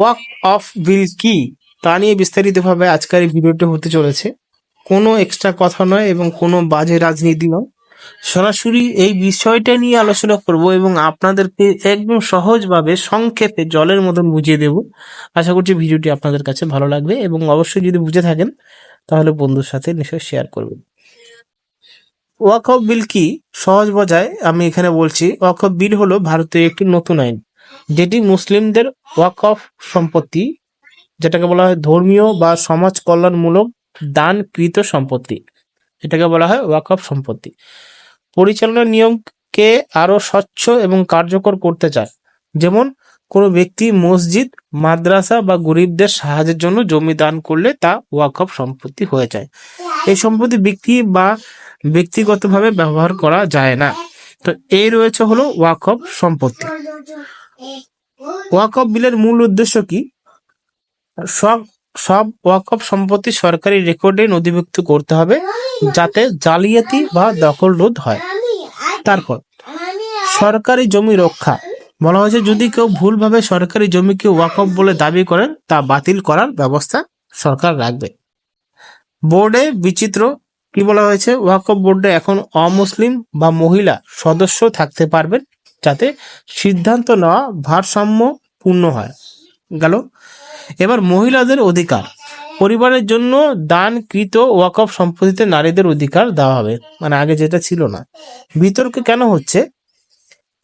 Walk of বিল কি? তা নিয়ে বিস্তারিতভাবে আজকের এই ভিডিওটি হতে চলেছে। কোনো এক্সট্রা কথা নয় এবং কোনো বাজে রাজনীতি নয়। সরাসরি এই বিষয়টা নিয়ে আলোচনা করব এবং আপনাদেরকে একদম সহজভাবে সংক্ষেপে জলের মতন বুঝিয়ে দেব। আশা করছি ভিডিওটি আপনাদের কাছে ভালো লাগবে এবং অবশ্যই যদি বুঝে থাকেন, তাহলে বন্ধুর সাথে নিশ্চয়ই শেয়ার করবেন। ওয়াক অফ বিল কি? সহজ বজায় আমি এখানে বলছি, ওয়াক অফ বিল হলো ভারতের একটি নতুন আইন। যেটি মুসলিমদের ওয়াকফ সম্পত্তি, যেটাকে বলা হয় ধর্মীয় বা সমাজ কল্যাণমূলক দানকৃত সম্পত্তি। এটাকে বলা হয় ওয়াকফ সম্পত্তি। পরিচালনার নিয়মকে আরও স্বচ্ছ এবং কার্যকর করতে চায়। যেমন, কোনো ব্যক্তি মসজিদ, মাদ্রাসা বা গরিবদের সাহায্যের জন্য জমি দান করলে তা ওয়াকফ সম্পত্তি হয়ে যায়। এই সম্পত্তি ব্যক্তি বা ব্যক্তিগতভাবে ব্যবহার করা যায় না। তো এই রয়েছে হলো ওয়াকফ সম্পত্তি। ওয়াকফ বিলের মূল উদ্দেশ্য কি? সব সব ওয়াকফ সম্পত্তি সরকারি রেকর্ডে নথিভুক্ত করতে হবে যাতে জালিয়াতি বা দখল রোধ হয়। তারপর, সরকারি জমি রক্ষা। বলা হয়েছে, যদি কেউ ভুলভাবে সরকারি জমিকে ওয়াকফ বলে দাবি করেন, তা বাতিল করার ব্যবস্থা সরকার রাখবে। বোর্ডে বিচিত্র, কি বলা হয়েছে? ওয়াকফ বোর্ডে এখন অমুসলিম বা মহিলা সদস্য থাকতে পারবেন। যাতে সিদ্ধান্ত নেওয়া ভারসাম্য পূর্ণ হয়। গেল। এবার মহিলাদের অধিকার। পরিবারের জন্য দানকৃত ওয়াকফ সম্পত্তিতে নারীদের অধিকার দেওয়া হবে। মানে আগে যেটা ছিল না। বিতর্ক কেন হচ্ছে?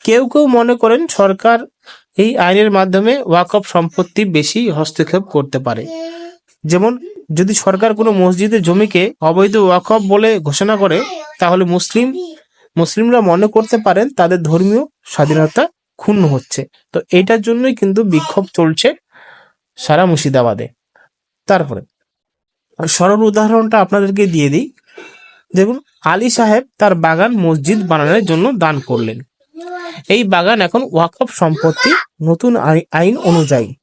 কেউ কেউ মনে করেন সরকার এই আইনের মাধ্যমে ওয়াকফ সম্পত্তি বেশি হস্তক্ষেপ করতে পারে। যেমন, যদি সরকার কোনো মসজিদের জমিকে অবৈধ ওয়াকফ বলে ঘোষণা করে, তাহলে মুসলিম মুসলিমরা মনে করতে পারেন তাদের ধর্মীয় স্বাধীনতা ক্ষুণ্ণ হচ্ছে। তো এইটার জন্যই কিন্তু বিক্ষোভ চলছে সারা মুর্শিদাবাদে। তারপরে সরল উদাহরণটা আপনাদেরকে দিয়ে দিই। দেখুন, আলী সাহেব তার বাগান মসজিদ বানানোর জন্য দান করলেন। এই বাগান এখন ওয়াকফ সম্পত্তি নতুন আই- আইন অনুযায়ী।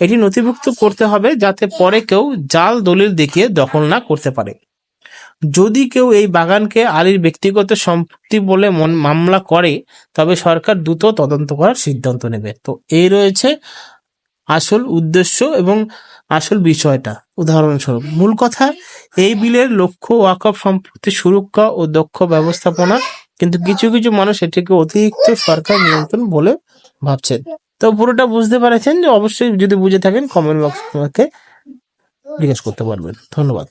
এটি নথিভুক্ত করতে হবে যাতে পরে কেউ জাল দলিল দেখিয়ে দখল না করতে পারে। যদি কেউ এই বাগানকে আলীর ব্যক্তিগত সম্পত্তি বলে মামলা করে, তবে সরকার দ্রুত তদন্ত করার সিদ্ধান্ত নেবে। তো এই রয়েছে আসল উদ্দেশ্য এবং আসল বিষয়টা। উদাহরণস্বরূপ, মূল কথা, এই বিলের লক্ষ্য ওয়াকফ সম্পত্তি সুরক্ষা ও দক্ষ ব্যবস্থাপনা, কিন্তু কিছু কিছু মানুষ এটিকে অতিরিক্ত সরকার নিয়ন্ত্রণ বলে ভাবছেন। তো পুরোটা বুঝতে পারছেন যে অবশ্যই যদি বুঝে থাকেন কমেন্ট বক্স আমাকে জিজ্ঞেস করতে পারবেন। ধন্যবাদ।